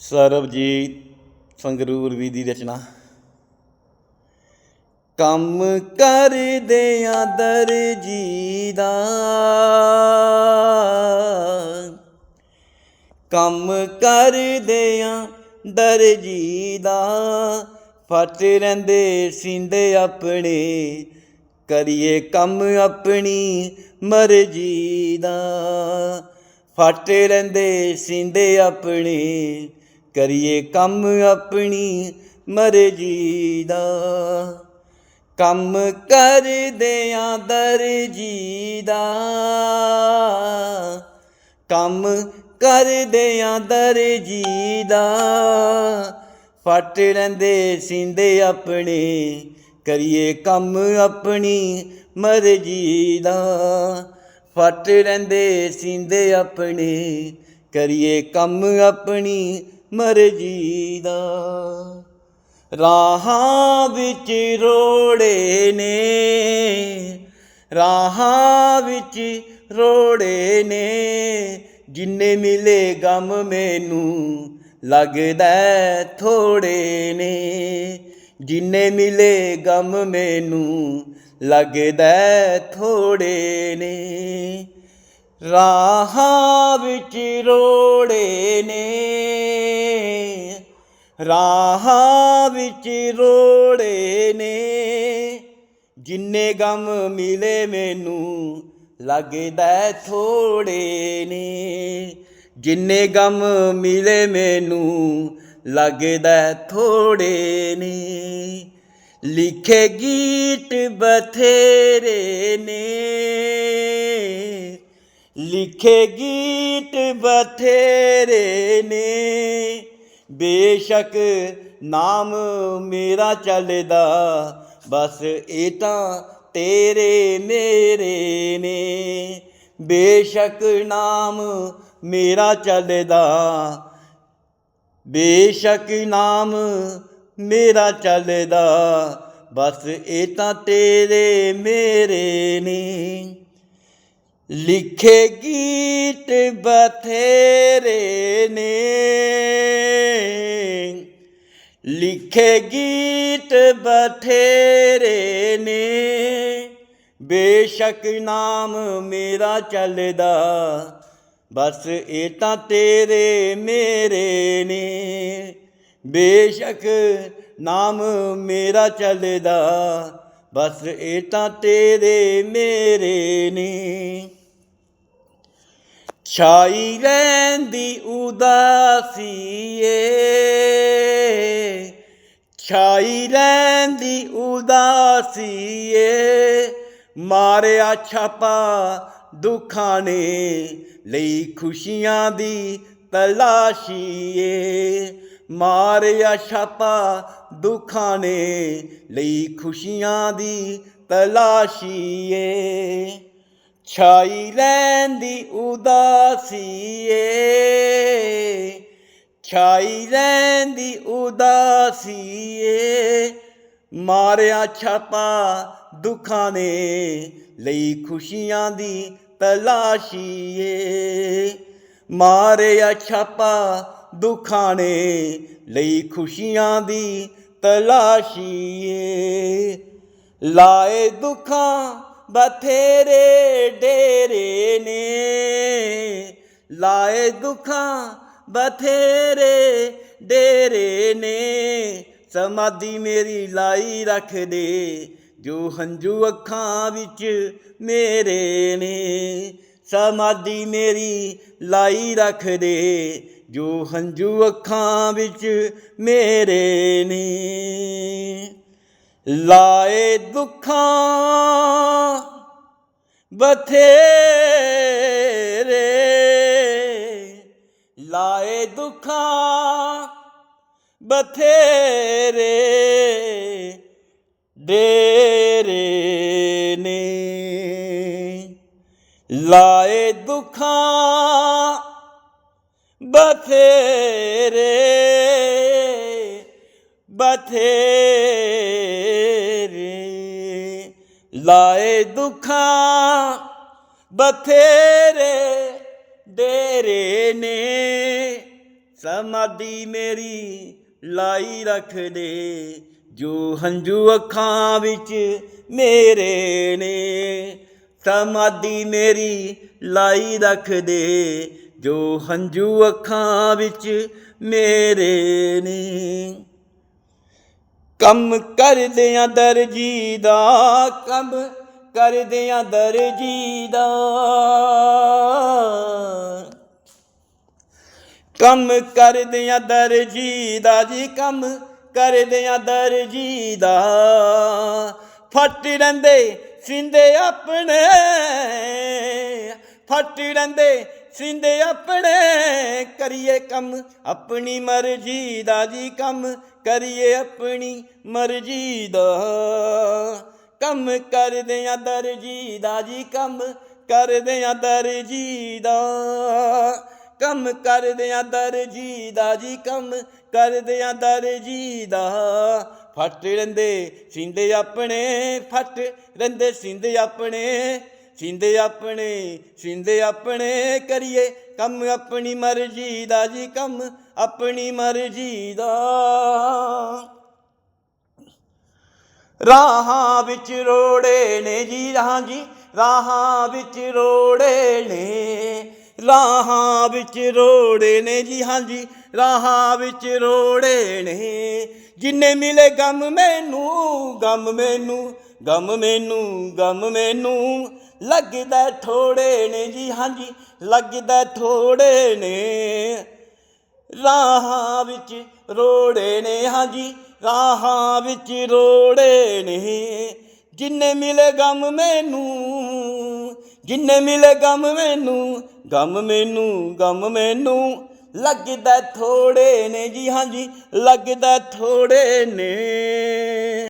ਸਰਬਜੀਤ ਸੰਗਰੂਰ ਵੀ ਦੀ ਰਚਨਾ। ਕੰਮ ਕਰਦੇ ਕਰਦਿਆਂ ਦਰਜੀ ਦਾ ਕੰਮ ਕਰਦੇ ਕਰਦਿਆਂ ਦਰਜੀ ਦਾ ਫਟ ਰਹਿੰਦੇ ਸਿੰਦੇ ਆਪਣੇ, ਕਰੀਏ ਕੰਮ ਆਪਣੀ ਮਰਜ਼ੀ ਦਾ ਫਟ ਰਹਿੰਦੇ ਸਿੰਦੇ ਆਪਣੇ ਕਰੀਏ ਕੰਮ ਆਪਣੀ ਮਰਜ਼ੀ ਦਾ ਕੰਮ ਕਰਦਿਆਂ ਦਰਜੀ ਦਾ ਕੰਮ ਕਰਦੇ ਕਰਦਿਆਂ ਦਰਜੀ ਦਾ ਫਟ ਰਹਿੰਦੇ ਸਿੰਦੇ ਆਪਣੇ, ਕਰੀਏ ਕੰਮ ਆਪਣੀ ਮਰਜ਼ੀ ਦਾ ਫਟ ਰਹਿੰਦੇ ਸਿੰਦੇ ਆਪਣੇ, ਕਰੀਏ ਕੰਮ ਆਪਣੀ ਮਰਜ਼ੀ ਦਾ ਰਾਹਾਂ ਵਿੱਚ ਰੋੜੇ ਨੇ, ਰਾਹਾਂ ਵਿੱਚ ਰੋੜੇ ਨੇ। ਜਿੰਨੇ ਮਿਲੇ ਗਮ ਮੈਨੂੰ ਲੱਗਦਾ ਹੈ ਥੋੜੇ ਨੇ। ਜਿੰਨੇ ਮਿਲੇ ਗਮ ਮੈਨੂੰ ਲੱਗਦਾ ਹੈ ਥੋੜੇ ਨੇ। ਰਾਹਾਂ ਵਿੱਚ ਰੋੜੇ ਨੇ। ਰਾਹਾਂ ਵਿੱਚ ਰੋੜੇ ਨੇ। ਜਿੰਨੇ ਗਮ ਮਿਲੇ ਮੈਨੂੰ ਲੱਗਦਾ ਥੋੜੇ ਨੇ। ਜਿੰਨੇ ਗਮ ਮਿਲੇ ਮੈਨੂੰ ਲੱਗਦਾ ਹੈ ਥੋੜੇ ਨੇ। ਲਿਖੇ ਗੀਤ ਬਥੇਰੇ ਨੇ। ਲਿਖੇ ਗੀਤ ਬਥੇਰੇ ਨੇ। ਬੇਸ਼ੱਕ ਨਾਮ ਮੇਰਾ ਚੱਲਦਾ, ਬਸ ਇਹ ਤਾਂ ਤੇਰੇ ਮੇਰੇ ਨੇ। ਬੇਸ਼ੱਕ ਨਾਮ ਮੇਰਾ ਚੱਲਦਾ, ਬੇਸ਼ੱਕ ਨਾਮ ਮੇਰਾ ਚੱਲਦਾ, ਬਸ ਇਹ ਤਾਂ ਤੇਰੇ ਮੇਰੇ ਨੇ। ਲਿਖੇ ਗੀਤ ਬਥੇਰੇ ਨੇ। ਲਿਖੇ ਗੀਤ ਬਥੇਰੇ ਨੇ। ਬੇਸ਼ੱਕ ਨਾਮ ਮੇਰਾ ਚੱਲਦਾ, ਬਸ ਇਹ ਤਾਂ ਤੇਰੇ ਮੇਰੇ ਨੇ। ਬੇਸ਼ੱਕ ਨਾਮ ਮੇਰਾ ਚੱਲਦਾ, ਬਸ ਇਹ ਤਾਂ ਤੇਰੇ ਮੇਰੇ ਨੇ। ਛਾਈ ਰਹਿੰਦੀ ਉਦਾਸੀ ਏ ਛਾਈ ਰਹਿੰਦੀ ਉਦਾਸੀ ਏ ਮਾਰਿਆ ਛਾਪਾ ਦੁੱਖਾਂ ਨੇ ਲਈ ਖੁਸ਼ੀਆਂ ਦੀ ਤਲਾਸ਼ੀ ਏ ਮਾਰਿਆ ਛਾਪਾ ਦੁੱਖਾਂ ਨੇ ਲਈ ਖੁਸ਼ੀਆਂ ਦੀ ਤਲਾਸ਼ੀ ਏ ਛਾਈ ਲੈਂਦੀ ਉਦਾਸੀ ਏ ਛਾਈ ਰਹਿੰਦੀ ਉਦਾਸੀ ਏ ਮਾਰਿਆ ਛਾਪਾ ਦੁੱਖਾਂ ਨੇ ਲਈ ਖੁਸ਼ੀਆਂ ਦੀ ਤਲਾਸ਼ੀ ਏ ਮਾਰਿਆ ਛਾਪਾ ਦੁੱਖਾਂ ਨੇ ਲਈ ਖੁਸ਼ੀਆਂ ਦੀ ਤਲਾਸ਼ੀ ਏ ਲਾਏ ਦੁੱਖਾਂ ਬਥੇਰੇ ਡੇਰੇ ਨੇ। ਲਾਏ ਦੁੱਖਾਂ ਬਥੇਰੇ ਡੇਰੇ ਨੇ। ਸਮਾਧੀ ਮੇਰੀ ਲਾਈ ਰੱਖ ਦੇ, ਜੋ ਹੰਝੂ ਅੱਖਾਂ ਵਿੱਚ ਮੇਰੇ ਨੇ। ਸਮਾਧੀ ਮੇਰੀ ਲਾਈ ਰੱਖ ਦੇ, ਜੋ ਹੰਝੂ ਅੱਖਾਂ ਵਿੱਚ ਮੇਰੇ ਨੇ। ਲਾਏ ਦੁੱਖਾਂ ਬਥੇਰੇ। ਲਾਏ ਦੁੱਖਾਂ ਬਥੇਰੇ ਡੇਰੇ ਨੇ। ਲਾਏ ਦੁੱਖਾਂ ਬਥੇਰੇ ਬਥੇਰੇ ਲਾਏ ਦੁੱਖਾਂ ਬਥੇਰੇ ਡੇਰੇ ਨੇ। ਸਮਾਧੀ ਮੇਰੀ ਲਾਈ ਰੱਖ ਦੇ, ਜੋ ਹੰਝੂ ਅੱਖਾਂ ਵਿੱਚ ਮੇਰੇ ਨੇ। ਸਮਾਧੀ ਮੇਰੀ ਲਾਈ ਰੱਖ ਦੇ, ਜੋ ਹੰਝੂ ਅੱਖਾਂ ਵਿੱਚ ਮੇਰੇ ਨੇ। ਕੰਮ ਕਰਦਿਆਂ ਦਰਜੀ ਦਾ, ਕੰਮ ਕਰਦਿਆਂ ਦਰਜੀ ਦਾ। ਕੰਮ ਕਰਦਿਆਂ ਦਰਜੀ ਦਾ ਜੀ, ਕੰਮ ਕਰਦਿਆਂ ਦਰਜੀ ਦਾ। ਫੱਟ ਰਹਿੰਦੇ ਸਿੰਦੇ ਆਪਣੇ, ਫੱਟ ਰਹਿੰਦੇ ਸਿੰਦੇ ਆਪਣੇ, ਕਰੀਏ ਕੰਮ, ਆਪਣੀ ਮਰਜ਼ੀ ਦਾ ਜੀ ਕੰਮ, ਕਰੀਏ ਆਪਣੀ ਮਰਜ਼ੀ ਦਾ। ਕੰਮ ਕਰਦੇ ਕਰਦਿਆਂ ਦਰਜੀ ਦਾ ਜੀ ਕੰਮ ਕਰਦੇ ਕਰਦਿਆਂ ਦਰਜੀ ਦਾ। ਕੰਮ ਕਰਦੇ ਕਰਦਿਆਂ ਦਰਜੀ ਦਾ ਜੀ ਕੰਮ, ਕਰਦਿਆਂ ਦਰਜੀ ਦਾ। ਫੱਟ ਰਹਿੰਦੇ ਸਿੰਦੇ ਆਪਣੇ, ਫੱਟ ਰਹਿੰਦੇ ਸਿੰਦੇ ਆਪਣੇ। ਸਿੰਦੇ ਆਪਣੇ ਸਿੰਦੇ ਆਪਣੇ ਕਰੀਏ ਕੰਮ, ਆਪਣੀ ਮਰਜ਼ੀ ਦਾ ਜੀ ਕੰਮ, ਆਪਣੀ ਮਰਜ਼ੀ ਦਾ। ਰਾਹਾਂ ਵਿੱਚ ਰੋੜੇ ਨੇ ਜੀ, ਰਾਹਾਂ ਜੀ, ਰਾਹਾਂ ਵਿੱਚ ਰੋੜੇ ਨੇ। ਰਾਹਾਂ ਵਿੱਚ ਰੋੜੇ ਨੇ ਜੀ ਹਾਂਜੀ ਰਾਹਾਂ ਵਿੱਚ ਰੋੜੇ ਨੇ। ਜਿੰਨੇ ਮਿਲੇ ਗਮ ਮੈਨੂੰ ਗਮ ਮੈਨੂੰ ਗਮ ਮੈਨੂੰ ਗਮ ਮੈਨੂੰ। ਲੱਗਦਾ ਥੋੜੇ ਨੇ ਜੀ, ਹਾਂਜੀ, ਲੱਗਦਾ ਥੋੜੇ ਨੇ। ਰਾਹਾਂ ਵਿੱਚ ਰੋੜੇ ਨੇ, ਹਾਂਜੀ, ਰਾਹਾਂ ਵਿੱਚ ਰੋੜੇ ਨੇ। ਜਿੰਨੇ ਮਿਲੇ ਗਮ ਮੈਨੂੰ, ਜਿੰਨੇ ਮਿਲੇ ਗਮ ਮੈਨੂੰ ਗਮ ਮੈਨੂੰ ਗਮ ਮੈਨੂੰ। ਲੱਗਦਾ ਥੋੜੇ ਨੇ ਜੀ, ਹਾਂਜੀ, ਲੱਗਦਾ ਥੋੜੇ ਨੇ।